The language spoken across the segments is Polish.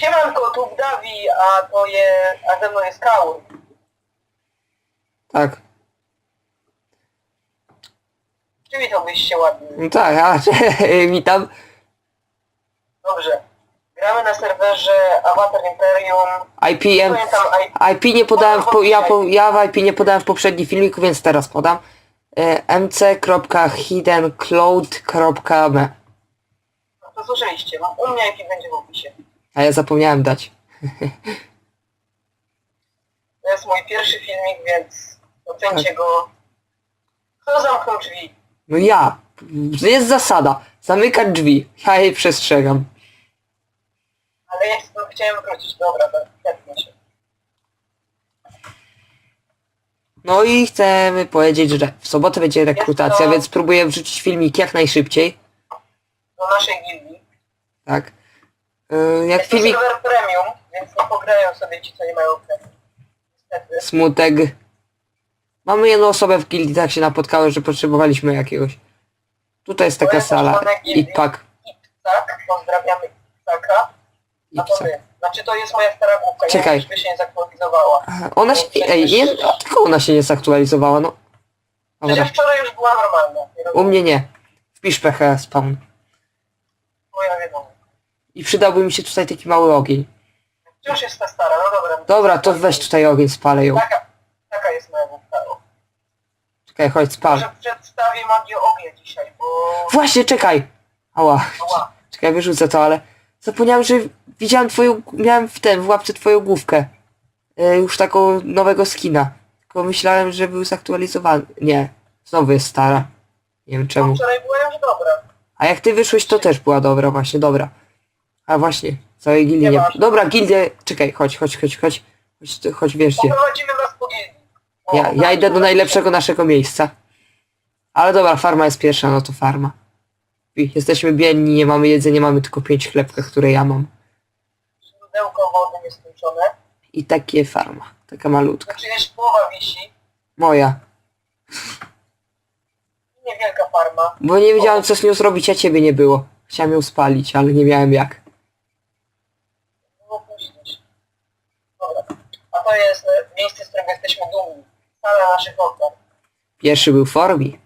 Siemanko, tu Dawi, a to je, a ze mną jest Kaul. Tak. Przywitałbyś się ładnie. No tak, a witam. Dobrze. Gramy na serwerze Avatar Imperium. IPM. Pamiętam IP. IP nie podałem, w po, ja, po, ja w IP nie podałem w poprzednim filmiku, więc teraz podam. E, mc.hiddencloud.me No to słyszeliście, no, u mnie IP będzie w opisie. A ja zapomniałem dać. To jest mój pierwszy filmik, więc ocencie go. Kto zamknął drzwi? No ja. Jest zasada. Zamykać drzwi. Ja jej przestrzegam. Ale ja chcę- chciałem wrócić, dobra, tak, tepnę się. No i chcemy powiedzieć, że w sobotę będzie rekrutacja, to- więc próbuję wrzucić filmik jak najszybciej. Do naszej gildii. Tak. E, jak Jest to filmik serwer premium, więc nie pograją sobie ci, co nie mają premium. Niestety. Smutek. Mamy jedną osobę w gildii, tak się napotkały, że potrzebowaliśmy jakiegoś. Tutaj jest taka To sala. członek gildii. Ipak. Ipcak, pozdrawiamy Ipcaka. A to my. Znaczy to jest moja stara główka, Czekaj. czy się nie zaktualizowała. Ona się... Ej, nie, tylko ona się nie zaktualizowała, no. Dobra. Przecież wczoraj już była normalna. Nie U rozumiem, mnie nie. Wpisz PH spawn. moja. I przydałby mi się tutaj taki mały ogień. Wciąż jest ta stara, no dobra. Dobra, to weź tutaj ogień, spalę ją. Taka, taka jest moja. O. Czekaj, chodź, spal. Może przedstawię magię ognia dzisiaj, bo... Właśnie, czekaj! Ała. Ała. Czekaj, wyrzucę to, ale zapomniałem, że widziałem twoją, miałem w ten, w łapce twoją główkę. E, już taką nowego skina. Tylko myślałem, że był zaktualizowany. Nie, znowu jest stara. Nie wiem czemu. Wczoraj była już dobra. A jak ty wyszłeś, to też była dobra, właśnie, dobra. A właśnie, całej gildii nie... Nieważne. Dobra, gildię... Czekaj, chodź, chodź, chodź, chodź. Chodź, chodź. Poprowadzimy po gildii. O, Ja, ja idę do najlepszego naszego miejsca. Ale dobra, farma jest pierwsza, no to farma. I Jesteśmy biedni, nie mamy jedzenia, mamy tylko pięć chlebka, które ja mam. Źródełko wody nieskończone. I takie farma, taka malutka. Znaczy jeszcze połowa wisi. Moja. Niewielka farma. Bo nie wiedziałem co z nią zrobić, a ciebie nie było. Chciałem ją spalić, ale nie miałem jak. Było później. Dobra. A to jest e, miejsce, z którego jesteśmy dumni. Sala naszych okon. Pierwszy był Forbi,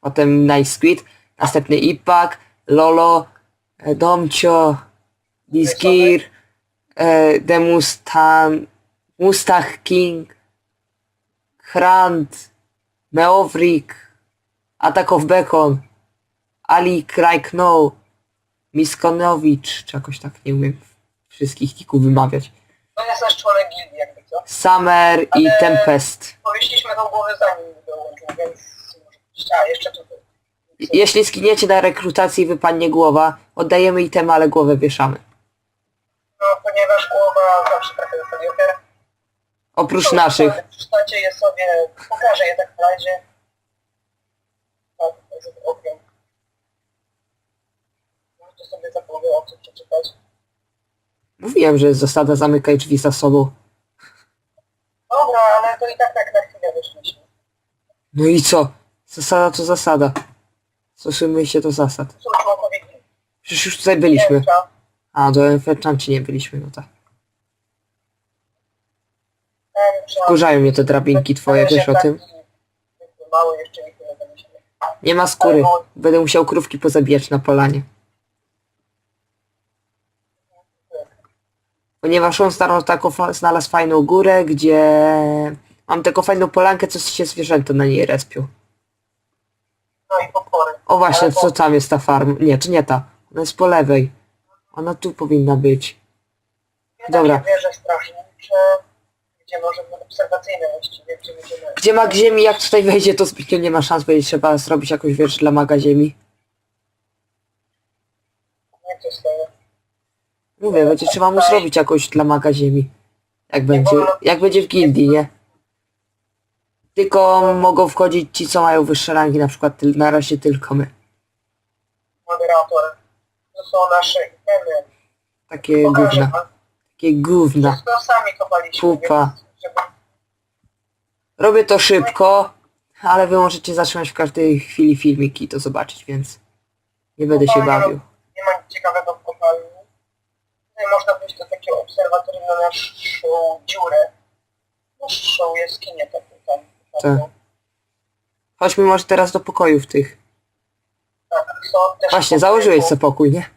potem Nice Squid, następny Ipak, Lolo, e, Domcio, Disgir, e, The Mustang, Mustang King, Hrant, Meowrik, Attack of Bacon, Ali Krajknow, Miskonowicz, czy jakoś tak nie umiem wszystkich ników wymawiać. To jest nasz członek gildii, co. Summer i Ale- Tempest. Tą głowę zanim dołączył, więc... A, jeszcze. Jeśli skiniecie na rekrutacji i wypadnie głowa, oddajemy item, ale głowę wieszamy. No, ponieważ głowa zawsze. Oprócz naszych. Przeczytacie je sobie, pokażę je tak w razie. Tak, okiem. Możecie sobie za połowę o co przeczytać. Mówiłem, że jest zasada zamykaj drzwi za sobą. To i tak tak na chwilę wyszliśmy. No i co? Zasada to zasada. Stosujmy się do zasad. Gildii. Przecież już tutaj byliśmy. A, do Enferchanci nie byliśmy, no tak. Wkurzają mnie te drabinki twoje, wiesz o tym? Mały jeszcze nikt nie ma skóry. Będę musiał krówki pozabijać na polanie. Ponieważ on starał taką, fa- znalazł fajną górę, gdzie mam taką fajną polankę, co się zwierzęta na niej respią. No i podpory. O właśnie, co tam jest ta farma? Nie, to nie ta. Ona jest po lewej. Ona tu powinna być. Dobra. Dobra. wieże strażnicze, gdzie możemy obserwacyjne właściwie, gdzie będziemy... Gdzie mag ziemi, jak tutaj wejdzie, to zbytnio nie ma szans, będzie trzeba zrobić jakąś wieżę dla maga ziemi. Nie to stoję. Mówię, będzie trzeba mu zrobić jakąś dla maga ziemi. Jak będzie, jak będzie w gildii, nie? Tylko mogą wchodzić ci, co mają wyższe rangi, na przykład tyl, na razie tylko my. Moderator. To są nasze itemy. Takie Pokażę gówna, wam. takie gówna. Wszystko sami kopaliśmy, Pupa. więc. Robię to szybko, ale wy możecie zatrzymać w każdej chwili filmik i to zobaczyć, więc nie będę się bawił. Nie ma nic ciekawego w kopalni. Tutaj można pójść do takiego obserwatorium na naszą dziurę. Naszą jaskinię taką. Tak. Chodźmy może teraz do pokojów tych. Właśnie, założyłeś sobie pokój, nie?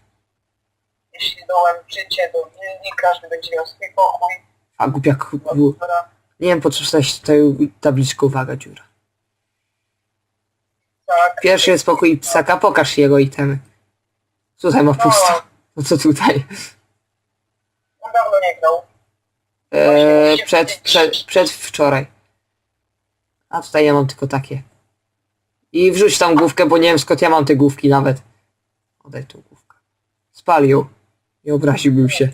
Jeśli dołączycie do gildii, każdy będzie miał swój pokój. A głupia k- było. Dobra, Nie wiem po co wstać tutaj tabliczkę uwaga dziura. tak. Pierwszy jest pokój psaka, pokaż jego itemy. Tutaj ma pusto. No co tutaj? On dawno nie grał. Eee, przed, przed, przed wczoraj. A tutaj ja mam tylko takie. I wrzuć tam główkę, bo nie wiem skąd ja mam te główki nawet. Oddaj tą główkę. Spal ją. Nie obraziłbym się.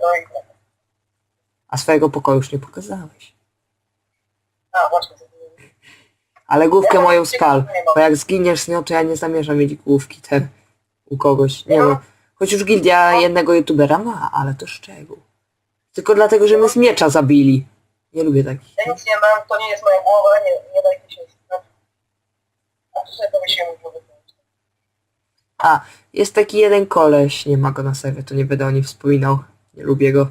No i tak. A swojego pokoju już nie pokazałeś. A, właśnie. Ale główkę moją spal. Bo jak zginiesz z nią, to ja nie zamierzam mieć główki ten u kogoś. Nie wiem. Choć już gildia jednego youtubera ma, ale to szczegół. Tylko dlatego, że my z miecza zabili. Nie lubię takich. Ja nic nie mam, to nie jest moja głowa, nie, nie dajcie się słuchać. A tu sobie powiesiłem głowę. A, jest taki jeden koleś, nie ma go na serwie, to nie będę o nim wspominał. Nie lubię go.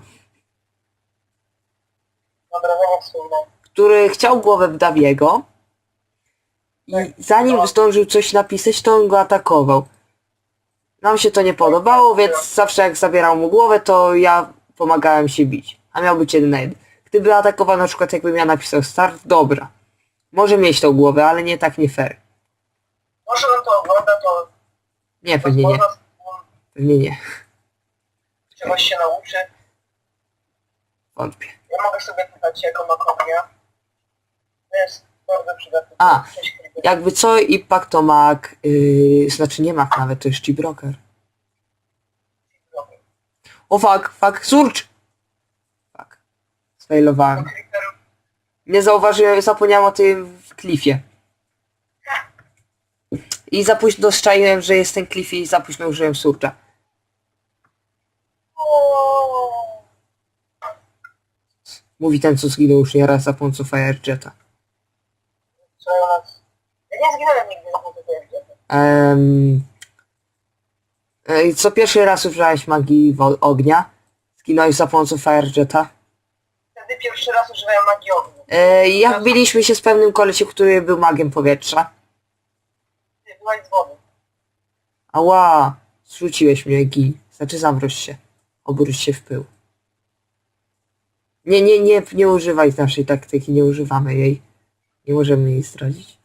Dobra, no nie. Który chciał głowę Dawiego. I zanim zdążył coś napisać, to on go atakował. Nam się to nie podobało, więc zawsze jak zabierał mu głowę, to ja pomagałem się bić. A miał być jeden na jeden. Gdyby atakował na przykład jakbym ja napisał start, dobra. Może mieć tą głowę, ale nie tak nie fair. Może on to ogląda, to Nie, pewnie nie. Pewnie nie. czegoś się nauczy. Wątpię. Ja mogę sobie pytać, jaką ma kopnia. To jest bardzo przydatne. A. Jakby co, Impact to Mac, yy, znaczy nie Mac nawet, to jest G-Broker. O fuck, fuck, surcz! Creeper, Nie zauważyłem, zapomniałem o tym w klifie. I za późno strzaiłem, że jest ten klif i za późno użyłem surcza. Mówi ten, co zginął już nieraz za pomocą Firejeta. co ja nie zginąłem nigdy pomocą tej rakiety. Um, co pierwszy raz używałeś magii ognia? Zginąłeś za pomocą Firejeta? Wtedy pierwszy raz używałem magii ognia. E, jak biliśmy się z pewnym kolesiem, który był magiem powietrza. Ty byłaś z wody. Ała, zrzuciłeś mnie, Gi. Znaczy zamroź się. Obróć się w pył. Nie, nie, nie, nie używaj naszej taktyki, nie używamy jej. Nie możemy jej zdradzić.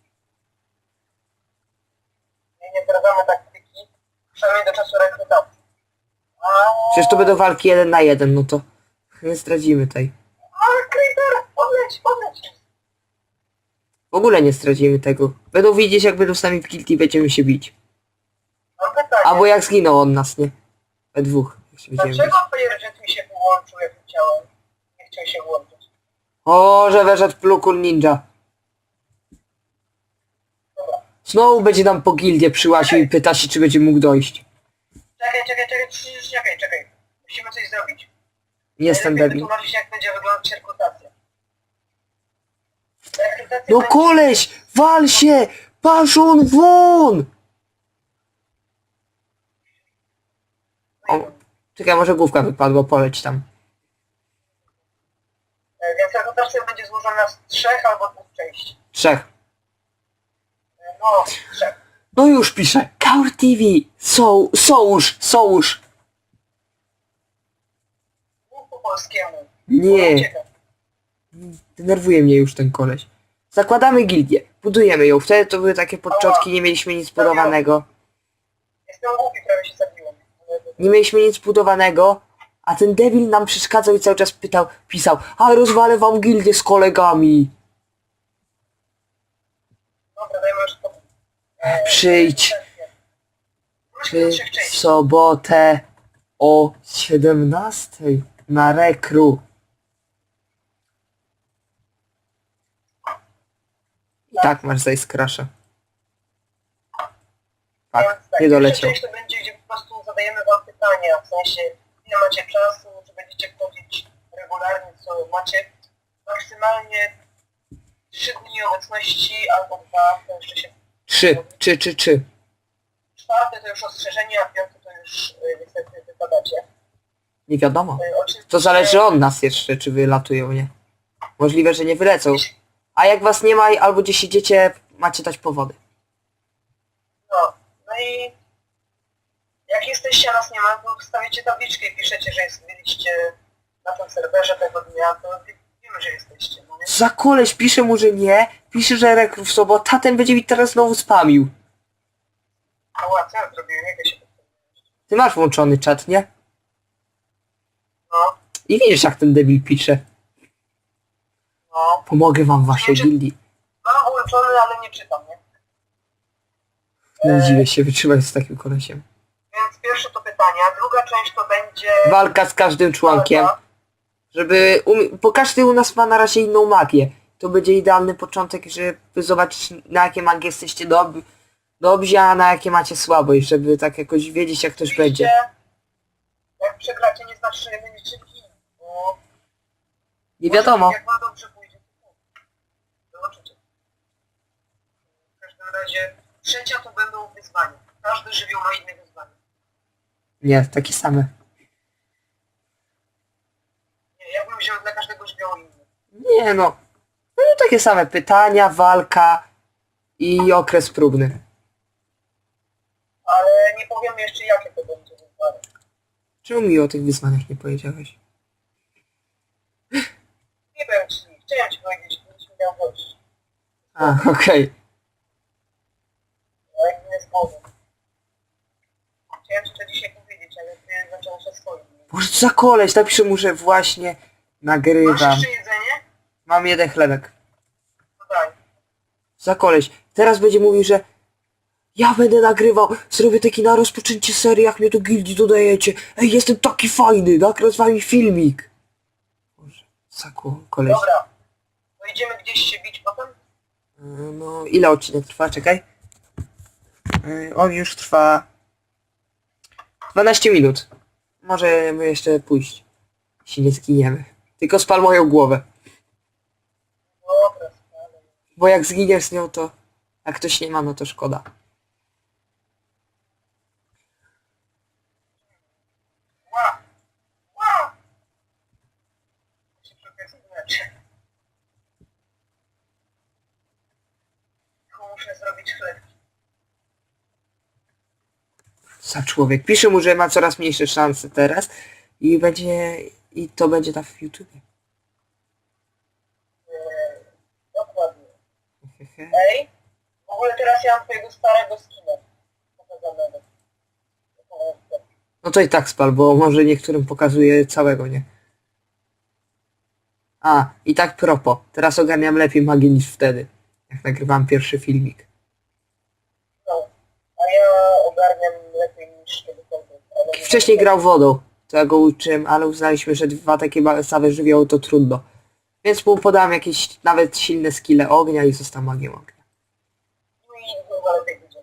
Nie, nie zdradzamy taktyki. Przynajmniej do czasu rekrutacji. A, Przecież to będą walki jeden na jeden, no to nie zdradzimy tej. a Creeper, podleć, podleć. W ogóle nie zdradzimy tego. Będą widzieć, jak będą sami w guilty, będziemy się bić. Mam pytanie. Albo jak zginął on nas, nie? We dwóch. Jak się będziemy bić. Dlaczego Firejet mi się wyłączył, jak chciałem? Nie chciał się włączyć. O, że wyszedł Plukul Ninja. Dobra. Znowu będzie nam po gildzie przyłaził i pyta się, czy będzie mógł dojść. Czekaj, czekaj, czekaj, czekaj, czekaj, czekaj. Musimy coś zrobić. Nie jestem Najlepiej debil. wytłumaczyć, jak będzie wyglądać rekrutacja. No koleś! Wal się! Paszon won! O, czekaj, może główka wypadła, poleć tam. E, Więc rekrutacja będzie złożona z trzech albo dwóch części. Trzech. E, No, trzech. No już piszę. Kaur TV. So, sołusz, sołusz. Mów po polskiemu. Nie. Denerwuje mnie już ten koleś. Zakładamy gildię. Budujemy ją. Wtedy to były takie początki, nie mieliśmy nic budowanego. Nie mieliśmy nic budowanego. A ten debil nam przeszkadzał i cały czas pytał, pisał, a rozwalę wam gildię z kolegami. Przyjdź. Czy w sobotę o 17 na rekru. Tak masz zajść krasza. Tak, Więc nie doleciał. to będzie, gdzie po prostu zadajemy wam pytania, w sensie ile macie czasu, czy będziecie wchodzić regularnie, co macie maksymalnie 3 dni obecności albo dwa, to jeszcze się Trzy, trzy, trzy, trzy. czwarte to już ostrzeżenie, a piąte to już y, niestety wypadacie. Nie wiadomo. Y, Oczywiście, To zależy od nas jeszcze, czy wylatują, nie? Możliwe, że nie wylecą. A jak was nie ma albo gdzieś idziecie, macie dać powody. No, no i jak jesteście, a nas nie ma, to wstawicie tabliczkę i piszecie, że jest, byliście na tym serwerze tego dnia, to wi- wiemy, że jesteście, no nie? Za koleś pisze mu, że nie, pisze, że rekrut sobota, ten będzie mi teraz znowu spamił. Ała, co ja zrobiłem, jak ja się? Ty masz włączony czat, nie? No, I widzisz jak ten debil pisze. No, Pomogę wam w waszej gildii. mam włączony, ale nie czytam, nie? Nie dziwię się wytrzymać z takim kolesiem. Więc pierwsze to pytanie, a druga część to będzie... Walka z każdym członkiem. Żeby, umie- bo każdy u nas ma na razie inną magię. To będzie idealny początek, żeby zobaczyć na jakie magie jesteście dob dobrzy, a na jakie macie słabość, żeby tak jakoś wiedzieć jak ktoś będzie. Oczywiście, Jak przegracie, nie znaczy, że będziecie gili, bo... Nie wiadomo. Jak wam dobrze pójdzie, to zobaczycie. W każdym razie trzecia to będą wyzwania. Każdy żywioł ma inne wyzwanie. Nie, takie same. Nie, ja bym wziął dla każdego żywiołu inny. Nie no. No takie same pytania, walka i okres próbny. Ale nie powiemy jeszcze jakie to będzie wyzwanie. Czemu mi o tych wyzwaniach nie powiedziałeś? Nie wiem ci, chciałem ci powiedzieć, gdybyś miał gość. A, okej. Jak nie z głowy. Chciałem ci to dzisiaj powiedzieć, ale ty zacząłeś się swoim. Boże, co za koleś, napiszę mu, że właśnie Masz nagrywam. jeszcze jedzenie? Mam jeden chlebek. To daj. Za koleś. Teraz będzie mówił, że ja będę nagrywał, zrobię taki na rozpoczęcie serii, jak mnie do gildii dodajecie. Ej, jestem taki fajny, nagram z wami filmik. Boże, za ko- koleś. Dobra. To idziemy gdzieś się bić potem? E, No, ile odcinek trwa? Czekaj. E, On już trwa 12 minut. Możemy jeszcze pójść, jeśli nie zginiemy. Tylko spal moją głowę. Dobra, ale... Bo jak zginiesz z nią, to... Jak ktoś nie ma, no to szkoda. Ła! Ła! To się trochę znaczy. Tylko muszę zrobić chlebki. Za człowiek. Pisze mu, że ma coraz mniejsze szanse teraz i będzie... I to będzie tam w YouTube. Eee, dokładnie. Ej, w ogóle teraz ja mam twojego starego skina. Pokazanego. No to i tak spal, bo może niektórym pokazuje całego, nie? A, i tak propo. Teraz ogarniam lepiej magię niż wtedy. Jak nagrywałem pierwszy filmik. Wcześniej grał wodą, to ja go uczyłem, ale uznaliśmy, że dwa takie same żywioły to trudno. Więc mu podałem jakieś nawet silne skille ognia i został magią ognia. No.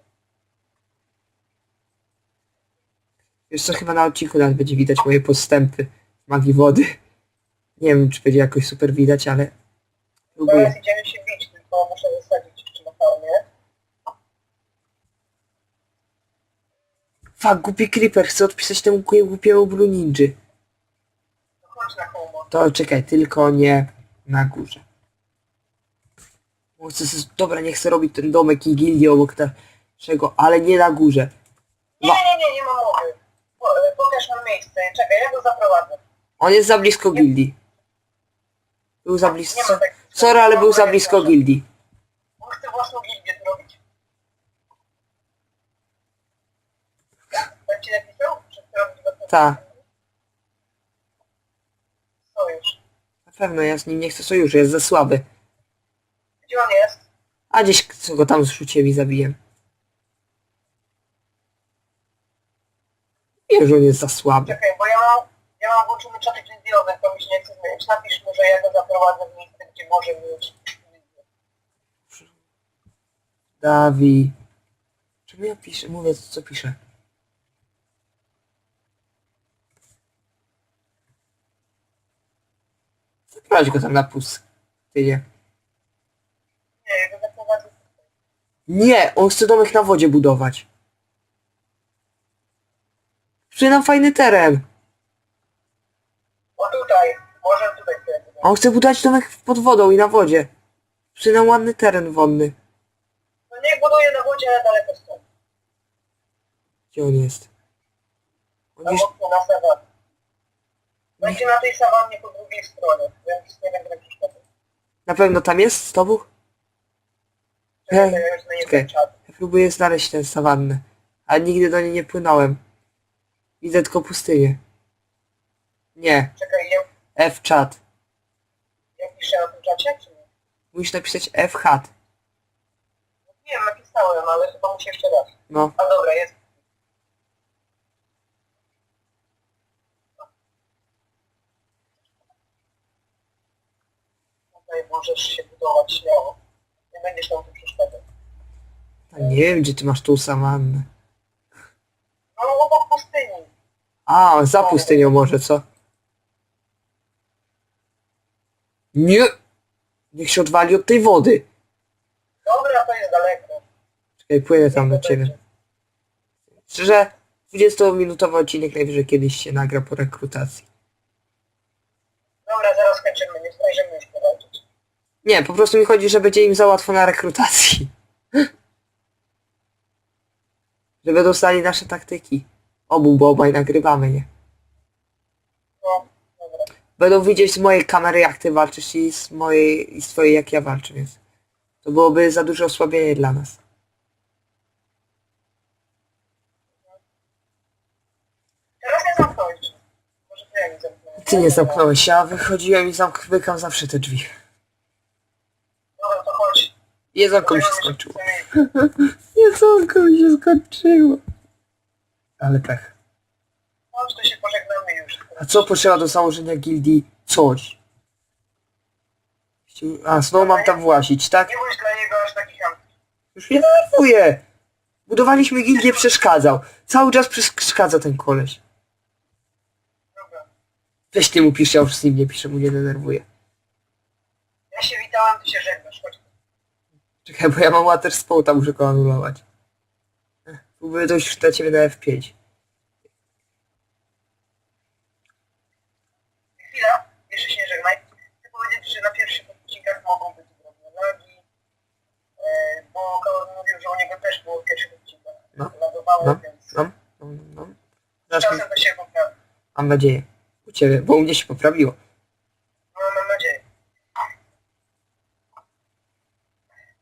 Wiesz co, chyba na odcinku nawet będzie widać moje postępy w magii wody. Nie wiem, czy będzie jakoś super widać, ale... Próbuję. Teraz idziemy się bić, tylko muszę wysadzić jeszcze na farmie. Fuck, głupi creeper, chcę odpisać temu głupiemu Blue Ninja. No chodź na. To czekaj, tylko nie na górze. Bo chcę, s- dobra, nie chcę robić ten domek i gildię obok naszego, ale nie na górze. Nie, nie, nie, nie ma mowy. Po, pokaż nam miejsce. Czekaj, ja go zaprowadzę. On jest za blisko gildii. Był za Nie blisko... ma tak. Sorry, ale był za blisko gildii. On chce własną gildię tu robić. Tak ci napisał? Ta. Sojusz. Na pewno ja z nim nie chcę sojuszu, jest za słaby. Gdzie on jest? A gdzieś co go tam zrzuciłem i zabiję. Wiem, że on jest za słaby. Czekaj, bo ja mam, ja mam włączony czat gildiowy, to mi się nie chce zmienić. Napisz mu, że ja go zaprowadzę w miejsce, gdzie może gildię. Dawi. Czemu ja piszę? Mówię co piszę. Zaprowadź go tam na pustynię. Nie, go zaprowadzę. Nie, on chce domek na wodzie budować. Przynam fajny teren. O tutaj, może tutaj. A on chce budować domek pod wodą i na wodzie. Przynam ładny teren wodny. No niech buduje na wodzie, ale daleko stąd. Gdzie on jest? On mocno na. Będzie na tej sawannie po drugiej stronie, więc nie będę przeszkadzał. Na pewno tam jest z tobą? Ej, czekaj. czat. Ja próbuję znaleźć tę sawannę. A nigdy do niej nie płynąłem. Widzę tylko pustynię. Nie. Czekaj, ja, F chat. ja piszę na tym czacie, czy nie? Musisz napisać F hat. Nie wiem, napisałem, ale chyba muszę jeszcze raz. No. A dobra, jest. Tutaj możesz się budować śmiało. Nie będziesz nam tu przeszkadzał. A nie wiem, gdzie ty masz tą sawannę. No obok pustyni. A, za pustynią może, co? Nie! Niech się odwali od tej wody. Dobra, to jest daleko. Czekaj, płynę tam do ciebie. Szczerze, 20-minutowy odcinek najwyżej kiedyś się nagra po rekrutacji. Dobra, zaraz kończymy, nie zdążymy już powalczyć. Nie, po prostu mi chodzi, że będzie im za łatwo na rekrutacji. Żeby dostali nasze taktyki. Obu, bo obaj nagrywamy, nie? No, dobra. Będą widzieć z mojej kamery jak ty walczysz i z mojej i z twojej jak ja walczę, więc to byłoby za duże osłabienie dla nas. Teraz nie zamknąłeś. Może to ja nie zamknąłem. Ty nie zamknąłeś, ja wychodziłem i zamknąłem zawsze te drzwi. Jedzonko mi się skończyło. Jedzonko mi się skończyło. Ale pech. Chodź, to się pożegnamy już. A co potrzeba do założenia gildii? Coś. A, znowu mam tam włazić, tak? Nie bądź dla niego aż taki ham. Już mnie denerwuje. Budowaliśmy gildię, przeszkadzał. Cały czas przeszkadza ten koleś. Dobra. Weź ty mu pisz, ja już z nim nie piszę, mu nie denerwuję. Ja się witałem, ty się żegnasz. Chodź. Czekaj, bo ja mam water spouta, muszę go anulować. Byłby dość dla ciebie na F5. Chwila, jeszcze się nie żegnaj. Chcę powiedzieć, że na pierwszych odcinkach mogą być drobne lagi, e, bo Karol mówił, że u niego też było w pierwszych odcinkach. No, Lagowało, no, więc No, no, no. Zacznij, czasem to się poprawi. mam nadzieję. U ciebie, bo u mnie się poprawiło. No, mam nadzieję.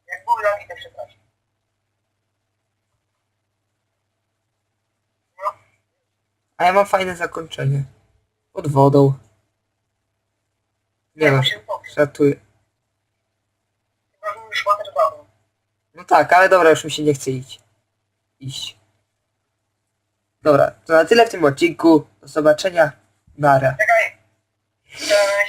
Jak były lagi, to przepraszam. No, A ja mam fajne zakończenie. Pod wodą. Nie upowiem. żartuję. Już. No tak, ale dobra, już mi się nie chce iść. Iść. Dobra, to na tyle w tym odcinku. Do zobaczenia. Nara. Czekaj. Chciałem